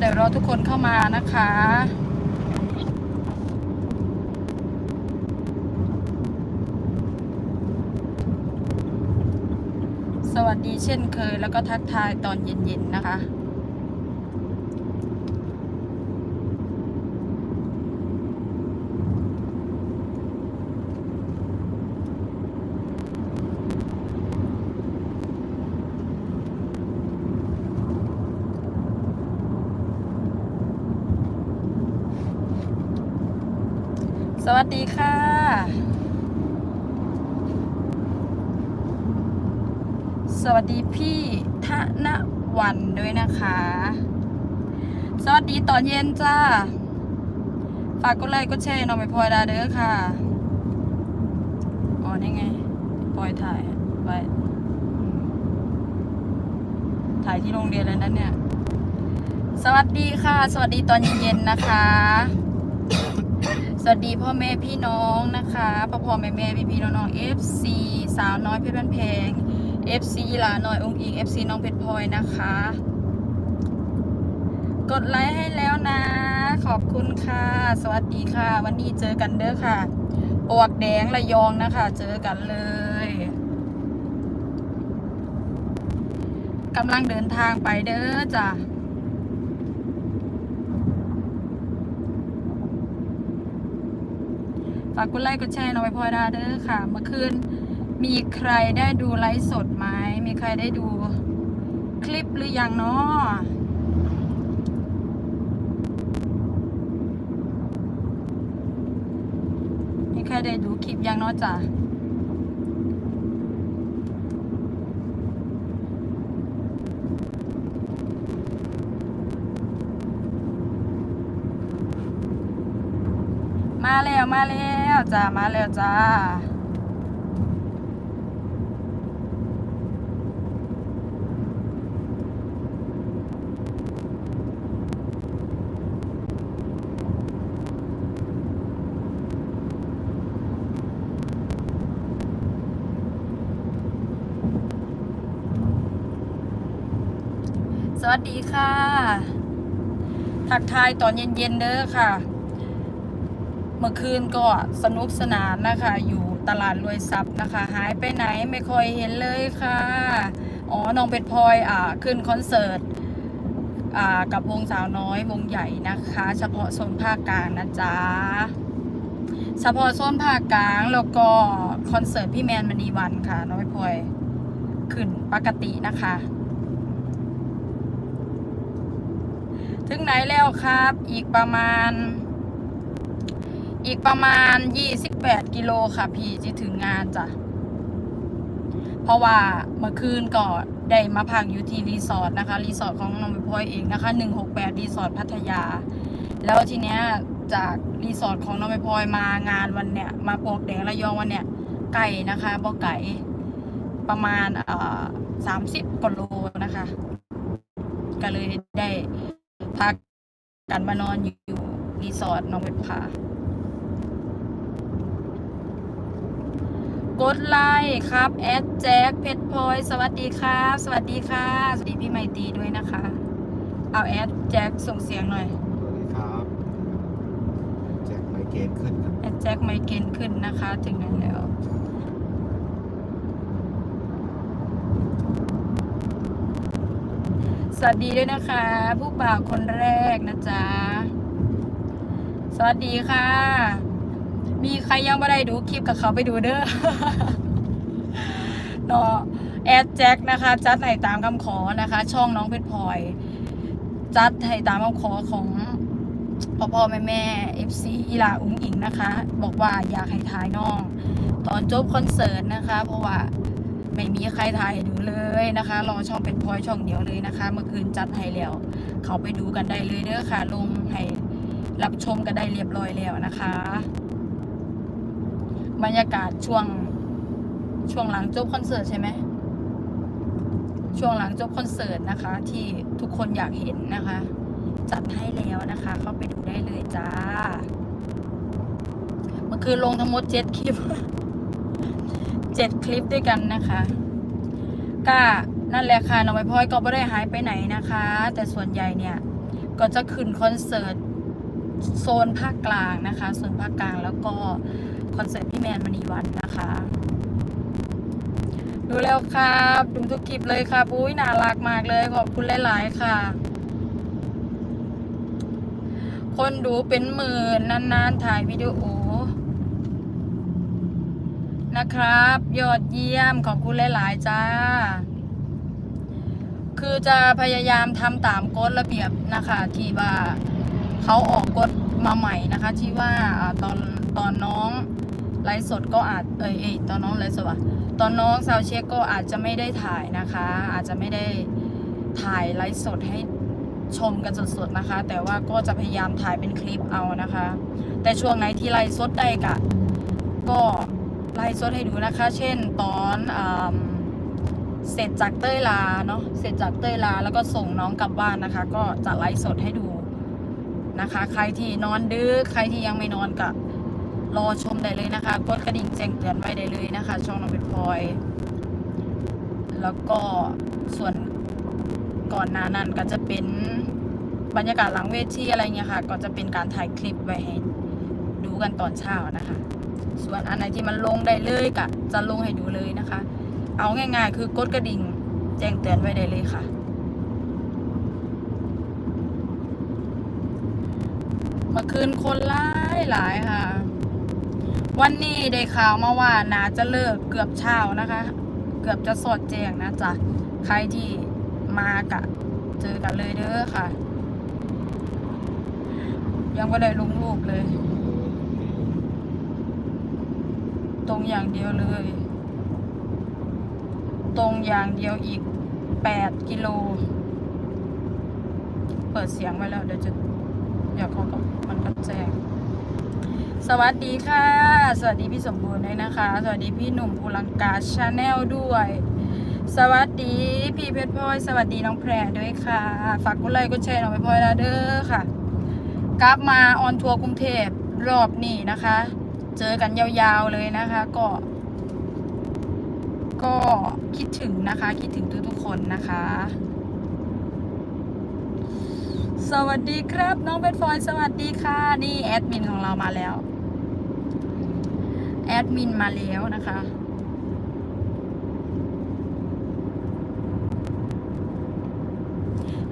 เดี๋ยวรอทุกคนเข้ามานะคะสวัสดีเช่นเคยแล้วก็ทักทายตอนเย็นๆนะคะ สวัสดีค่ะ สวัสดีพี่ธนวันด้วยนะคะ สวัสดีตอนเย็นจ้า ฝากกดไลค์กดแชร์น้องไปพลอยดาเด้อค่ะ อ๋อนี่ไงปล่อยถ่ายไว้ถ่ายที่โรงเรียนแล้วนั่นเนี่ย สวัสดีค่ะ สวัสดีตอนเย็นๆนะคะ สวัสดีพ่อแม่พี่น้องนะคะพ่อพ่อแม่แม่พี่พี่น้องน้อง FC สาวน้อยเพชรบ้านแพง FC หลาน้อยองค์อิง FC น้องเพชรพลอยนะคะ กดไลค์ให้แล้วนะ ขอบคุณค่ะ สวัสดีค่ะ วันนี้เจอกันเด้อค่ะปวกแดงระยองนะคะ เจอกันเลยกำลังเดินทางไปเด้อจ้ะ ฝากกดไลค์กดแชร์น้องไปพอยดาเด้อค่ะ เมื่อคืนมีใครได้ดูไลฟ์สดไหมมีใครได้ดูคลิปหรือยังเนาะมีใครได้ดูคลิปยังเนาะจ้ะมาแล้วมาแล้ว แล้วจ้ามาแล้วจ้าสวัสดีค่ะ ทักทายตอนเย็นๆเด้อค่ะ เมื่อคืนก็สนุกสนานนะคะ อยู่ตลาดรวยทรัพย์นะคะ หายไปไหนไม่ค่อยเห็นเลยค่ะ อ๋อ น้องเพชรพลอยอ่าขึ้นคอนเสิร์ตอ่ากับวงสาวน้อยวงใหญ่นะคะ เฉพาะโซนภาคกลางนะจ๊ะเฉพาะโซนภาคกลางแล้วก็คอนเสิร์ตพี่แมนมณีวันค่ะ น้องเพชรพลอยขึ้นปกตินะคะถึงไหนแล้วครับ อีกประมาณ อีกประมาณ 28 กิโลค่ะ พี่จะถึงงานจ้ะ เพราะว่าเมื่อคืนก็ได้มาพักอยู่ที่รีสอร์ทนะคะ รีสอร์ทของน้องใบพลอยเองนะคะ 168 รีสอร์ทพัทยา แล้วทีเนี้ยจากรีสอร์ทของน้องใบพลอยมางานวันเนี้ยมาปวกแดงระยองวันเนี้ยไก่นะคะบ่ไก่ประมาณเอ่อ30กว่าโลนะคะ ก็เลยได้พักกันมานอนอยู่รีสอร์ทน้องเว็บค่ะ กดไลค์ครับ แอดแจ็คเพชรพลอยสวัสดีครับ สวัสดีค่ะ สวัสดีพี่ไมตรีด้วยนะคะ เอาแอดแจ็คส่งเสียงหน่อย สวัสดีครับแจ็คไมเกรนขึ้นครับแอดแจ็คไมเกรนขึ้นนะคะ ถึงไหนแล้ว สวัสดีด้วยนะคะ ผู้บ่าวคนแรกนะจ๊ะ สวัสดีค่ะ มีใครยังไม่ได้ดูคลิปกับเขาไปดูเด้อเนาะแอดแจ็คนะคะ จัดให้ตามคำขอนะคะ ช่องน้องเพชรพลอย จัดให้ตามคำขอของพ่อพ่อแม่แม่เอฟซีอีลาอุ้งอิงนะคะ บอกว่าอยากให้ถ่ายน้อง ตอนจบคอนเสิร์ตนะคะ เพราะว่าไม่มีใครถ่ายดูเลยนะคะ รอช่องเป็นพลอยช่องเดียวเลยนะคะ เมื่อคืนจัดให้แล้วเขาไปดูกันได้เลยเด้อค่ะ ลงให้รับชมกันได้เรียบร้อยแล้วนะคะ บรรยากาศช่วงช่วงหลังจบคอนเสิร์ตใช่ไหมช่วงหลังจบคอนเสิร์ตนะคะ ที่ทุกคนอยากเห็นนะคะ จัดให้แล้วนะคะ เข้าไปดูได้เลยจ้าเมื่อคืนลงทั้งหมดเจ็ดคลิปเจ็ดคลิปด้วยกันนะคะก็นั่นแหละค่ะน้องใบพลอยก็ไม่ได้หายไปไหนนะคะ แต่ส่วนใหญ่เนี่ยก็จะขึ้นคอนเสิร์ตโซนภาคกลางนะคะโซนภาคกลางแล้วก็ คอนเสิร์ตพี่แมนมณีวันนะคะ ดูแล้วครับ ดูทุกคลิปเลยครับอุ้ยน่ารักมากเลย ขอบคุณหลาย ๆ ค่ะ คนดูเป็นหมื่นนาน ๆ ถ่ายวิดีโอ นะครับ ยอดเยี่ยม ขอบคุณหลาย ๆ จ้าคือจะพยายามทำตามกฎระเบียบนะคะ ที่ว่า เขาออกกฎมาใหม่นะคะ ที่ว่าอตอนตอนน้องไลฟ์สดก็อาจเอยเอยตอนน้องไลฟ์สดอะตอนน้องซาวเช็คก็อาจจะไม่ได้ถ่ายนะคะ อาจจะไม่ได้ถ่ายไลฟ์สดให้ชมกันสดๆนะคะ แต่ว่าก็จะพยายามถ่ายเป็นคลิปเอานะคะ แต่ช่วงไหนที่ไลฟ์สดได้กะก็ไลฟ์สดให้ดูนะคะ เช่นตอนอเสร็จจากเต้ยลาเนาะเสร็จจากเต้ยลาแล้วก็ส่งน้องกลับบ้านนะคะ ก็จะไลฟ์สดให้ดู นะคะ ใครที่นอนดึกใครที่ยังไม่นอนก็รอชมได้เลยนะคะ กดกระดิ่งแจ้งเตือนไว้ได้เลยนะคะ ช่องน้องเป็นพลอย แล้วก็ส่วนก่อนหน้านั้นก็จะเป็นบรรยากาศหลังเวทีอะไรเงี้ยค่ะ ก็จะเป็นการถ่ายคลิปไว้ให้ดูกันตอนเช้านะคะ ส่วนอันไหนที่มันลงได้เลยก็จะลงให้ดูเลยนะคะ เอาง่ายๆ คือกดกระดิ่งแจ้งเตือนไว้ได้เลยค่ะ เมื่อคืนคนหลายหลายค่ะ วันนี้ได้ข่าวมาว่านาจะเลิกเกือบเช้านะคะ เกือบจะสดแจ้งนะจ๊ะ ใครที่มากะ เจอกันเลยเด้อค่ะ ยังไม่ได้ลงรูปเลย ตรงอย่างเดียวเลย ตรงอย่างเดียวอีก8กิโล เปิดเสียงไว้แล้วเดี๋ยวจะ เดี๋ยวเขาก็มันก็แจ้งสวัสดีค่ะ สวัสดีพี่สมบูรณ์ด้วยนะคะ สวัสดีพี่หนุ่มภูลังกาชาแนลด้วย สวัสดีพี่เพชรพลอยสวัสดีน้องแพรด้วยค่ะ ฝากกดไลค์กดแชร์น้องเพชรพลอยล้วเด้อค่ะ กลับมาออนทัวร์กรุงเทพรอบนี้นะคะ เจอกันยาวๆเลยนะคะ ก็ ก็คิดถึงนะคะ คิดถึงทุกๆคนนะคะ สวัสดีครับ น้องเบดฟอยสวัสดีค่ะ นี่แอดมินของเรามาแล้ว แอดมินมาแล้วนะคะ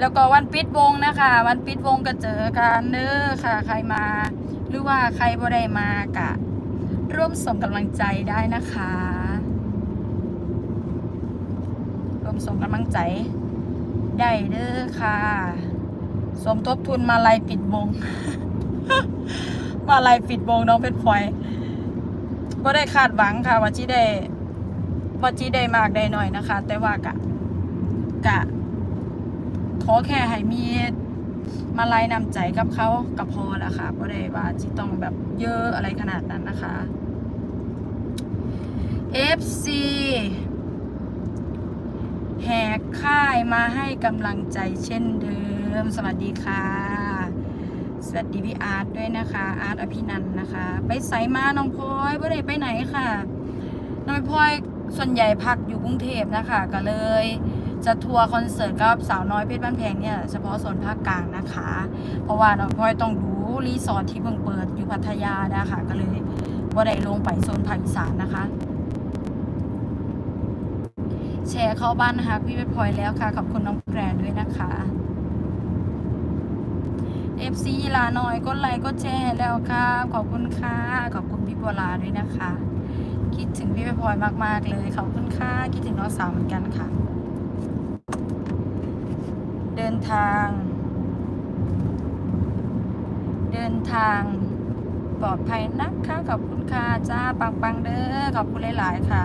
แล้วก็วันปิดวงนะคะ วันปิดวงก็เจอกันเด้อค่ะ ใครมา หรือว่าใครบ่ได้มากะ ร่วมส่งกำลังใจได้นะคะ ร่วมส่งกำลังใจ ได้เด้อค่ะ สมทบทุนมาลายปิดวง มาลายปิดวงน้องเพชรพลอยก็ได้คาดหวังค่ะ ว่าจีได้ว่าจีได้มากได้หน่อยนะคะ แต่ว่ากะกะ ขอแค่ให้มีมาลายนำใจกับเขากับพอละค่ะก็ได้ว่าจีต้องแบบเยอะอะไรขนาดนั้นนะคะ FC แหกค่ายมาให้กำลังใจเช่นเดิม สวัสดีค่ะ สวัสดีพี่อาร์ตด้วยนะคะ อาร์ตอภินันนะคะ ไปใส่มาน้องพลอยไม่ได้ไปไหนค่ะ น้องพลอยส่วนใหญ่พักอยู่กรุงเทพนะคะ ก็เลย จะทัวร์คอนเสิร์ตกับสาวน้อยเพชรบ้านแพงเนี่ยเฉพาะโซนภาคกลางนะคะ เพราะว่าน้องพลอยต้องดูรีสอร์ทที่เพิ่งเปิดอยู่พัทยานะคะ ก็เลยว่ได้ลงไปโซนภาคอีสานนะคะ แชร์เข้าบ้านนะคะพี่เพชรพลอยแล้วค่ะ ขอบคุณน้องแพรด้วยนะคะ FC ลาน้อยก็ไลค์ก็แชร์แล้วค่ะ ขอบคุณค่ะ ขอบคุณพี่บัวลาด้วยนะคะ คิดถึงพี่เพชรพลอยมาก ๆ เลย ขอบคุณค่ะ คิดถึงน้องสาวเหมือนกันค่ะ เดินทาง เดินทางปลอดภัยนะคะ ขอบคุณค่ะ จ้าปังปังๆเด้อ ขอบคุณหลาย ๆ ค่ะ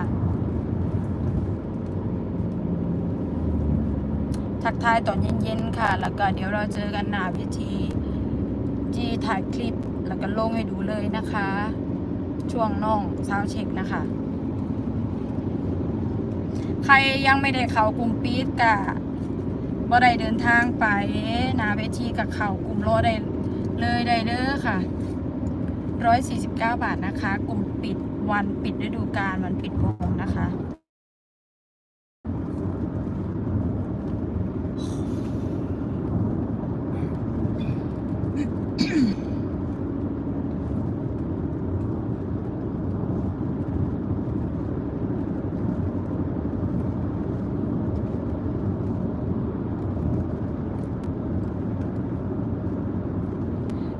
ทักทายตอนเย็นๆค่ะ แล้วก็เดี๋ยวเราเจอกันหน้าพิธีที่ถ่ายคลิปแล้วก็ลงให้ดูเลยนะคะ ช่วงน้องซาวเช็คนะคะ ใครยังไม่ได้เข้ากลุ่มปีดกะบ่ได้เดินทางไปนาเวทีกับเขากลุ่มรอได้เลยได้เด้อค่ะ 149 บาทนะคะ กลุ่มปิดวันปิดฤดูกาลวันปิดวงนะคะ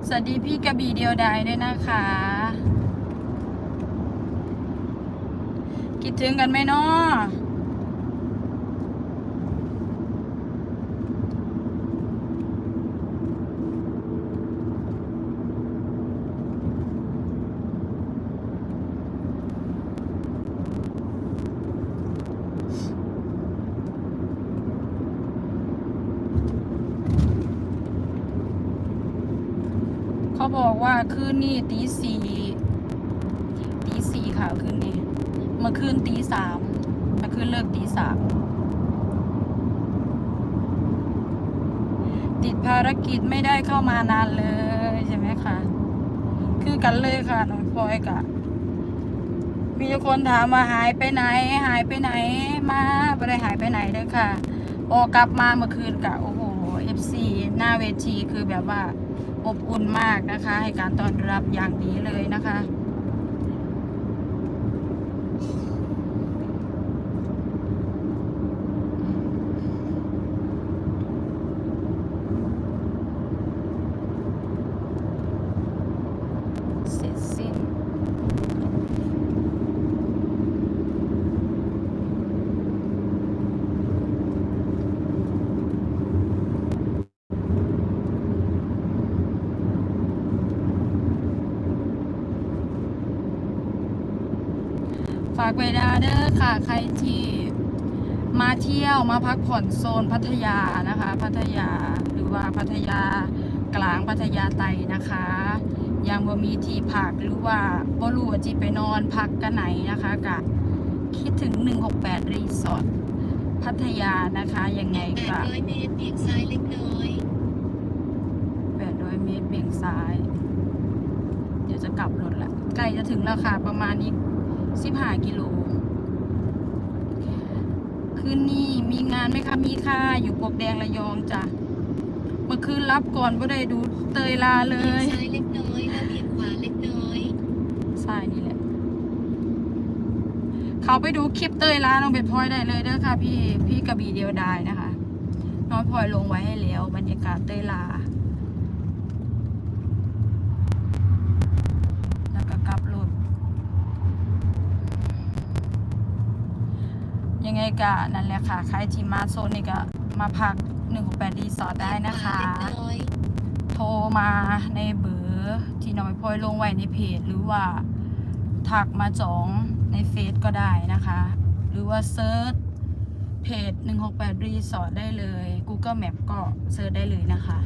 สวัสดีพี่กระบี่เดียวดายด้วยนะคะ คิดถึงกันไหมเนาะเขาบอกว่า คืนนี้ตีสี่ตีสี่ค่ะคืนนี้เมื่อคืนตีสามเมื่อคืนเลิกตีสามติดภารกิจไม่ได้เข้ามานานเลยใช่ไหมคะคือกันเลยค่ะน้องพลอยกะมีคนถามว่าหายไปไหน หายไปไหน มาไม่ได้หายไปไหนเด้อค่ะพอกลับมาเมื่อคืนกะโอ้โห FC หน้าเวทีคือแบบว่า อบอุ่นมากนะคะ ให้การต้อนรับอย่างดีเลยนะคะ เสร็จสิ้น ฝาก เวลาเด้อค่ะ ใครที่มาเที่ยวมาพักผ่อนโซนพัทยานะคะ พัทยาหรือว่าพัทยากลางพัทยาไตนะคะยังบ่มีที่พักหรือว่าบ่รู้ว่าจีไปนอนพักกันไหนนะคะกะคิดถึง 168 รีสอร์ทพัทยานะคะยังไงก็800เมตรเบี่ยงซ้ายเล็กน้อย800เมตรเบี่ยงซ้าย เดี๋ยวจะกลับรถละใกล้จะถึงแล้วค่ะประมาณ อีก15กิโลคืนนี้มีงานไหมคะมีค่ะ อยู่ปลวกแดงระยองจ้ะเมื่อคืนรับก่อนบ่ได้ดูเตยลาเลเบี่ยงยซ้ายเล็กน้อยแล้วเบี่ยงขวาเล็กน้อยใช่นี่แหละ เขาไปดูคลิปเตยลาน้องเป็ดพลอยได้เลยเด้อค่ะ พี่พี่กระบี่เดียวดายนะคะ น้องพลอยลงไว้ให้แล้วบรรยากาศเตยลา แล้วก็กลับรถ ยังไง ก็นั่นแหละค่ะ ใครที่มาโซนนี่ก็มาพัก168รีสอร์ทได้นะคะ โทรมาในเบอร์ที่น้องพลอยลงไว้ในเพจ หรือว่าทักมาจองในเฟซก็ได้นะคะ หรือว่าเซิร์ชเพจ 168รีสอร์ทได้เลย Google Map ก็เซิร์ชได้เลยนะคะ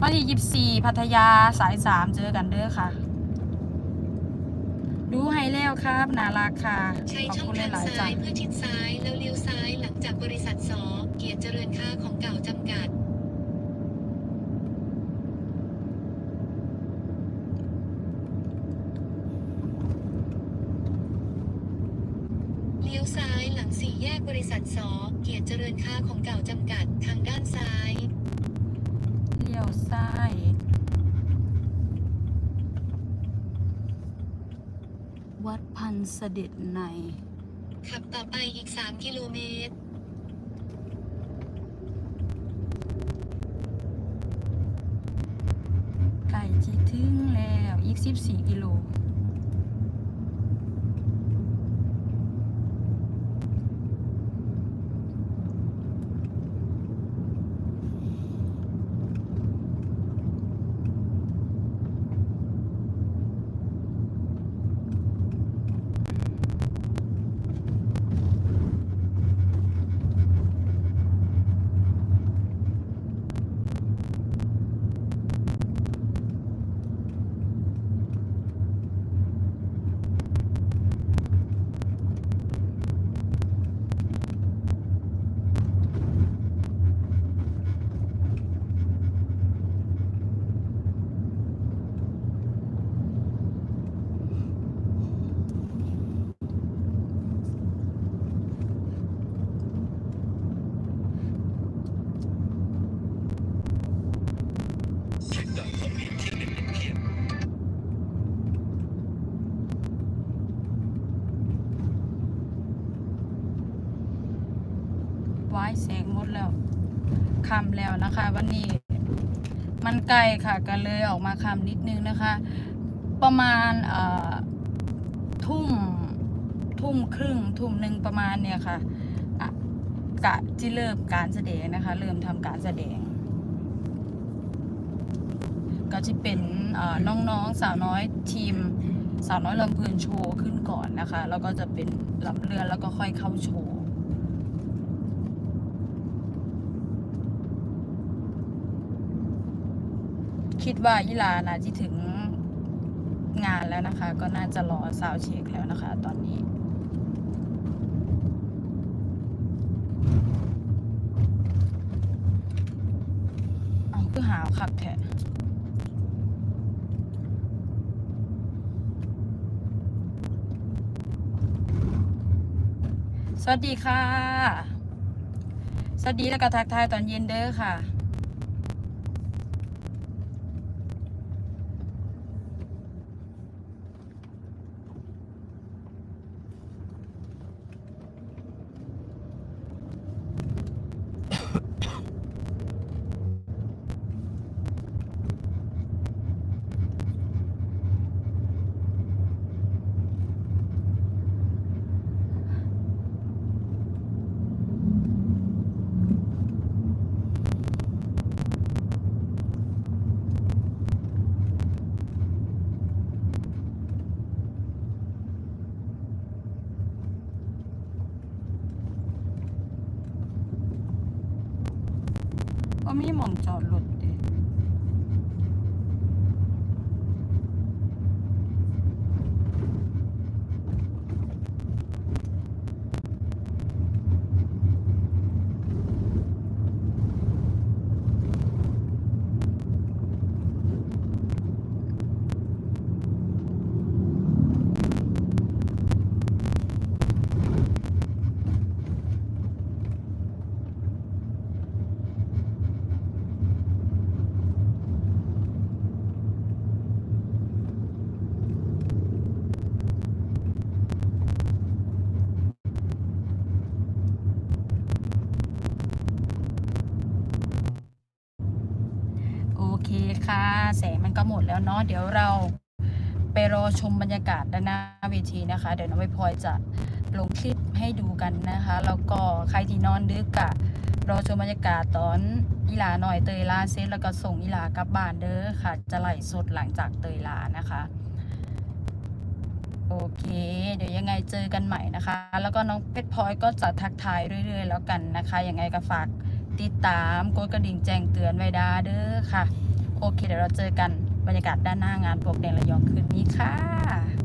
วันที่ 24 พัทยาสาย 3 เจอกันเด้อค่ะ ดูให้แล้วครับน่ารักค่ะใช้ขอบช่องคุณทางหลายๆซ้าจ้ะยเพื่อชิดซ้ายแล้วเลี้ยวซ้ายหลังจากบริษัทสอเกียรติเจริญค่าของเก่าจำกัด เลี้ยวซ้ายหลังสี่แยกบริษัทสอเกียรติเจริญค่าของเก่าจำกัดทางด้านซ้าย เลี้ยวซ้าย วัดพันเสด็จใน ขับต่อไปอีก 3 กิโลเมตร ไก่ที่ถึงแล้ว อีก 14 กิโล วาแล้วคำแล้วนะคะ วันนี้มันไกลค่ะก็เลยออกมาคำนิดนึงนะคะ ประมาณทุ่มทุ่มครึ่งทุ่มหนึ่งประมาณเนี่ยค่ะอะกะที่เริ่มการแสดงนะคะ เริ่มทำการแสดง ก็จะเป็นน้องๆสาวน้อยทีมสาวน้อยลำเพลินโชว์ขึ้นก่อนนะคะ แล้วก็จะเป็นลำเรือแล้วก็ค่อยเข้าโชว์ คิดว่ายิลาน่าจะถึงงานแล้วนะคะ ก็น่าจะรอซาวเช็คแล้วนะคะ ตอนนี้เอคือหาวคักแท้สวัสดีค่ะ สวัสดีแล้วก็ทักทายตอนเย็นเด้อค่ะ แล้วเนาะเดี๋ยวเราไปรอชมบรรยากาศด้านหน้าเวทีนะคะ เดี๋ยวน้องใบพลอยจะลงคลิปให้ดูกันนะคะแล้วก็ใครที่นอนดึกกะรอชมบรรยากาศตอนอีลาหน่อยเตยลาเซตแล้วก็ส่งอีหลากลับบ้านเด้อค่ะ จะไหลสดหลังจากเตยลานะคะโอเค เดี๋ยวยังไงเจอกันใหม่นะคะ แล้วก็น้องเพชรพลอยก็จะทักทายเรื่อย ๆ แล้วกันนะคะยังไงก็ฝากติดตามกดกระดิ่งแจ้งเตือนไว้ดาเด้อค่ะ โอเค เดี๋ยวเราเจอกัน บรรยากาศด้านหน้างานปลวกแดงระยองคืนนี้ค่ะ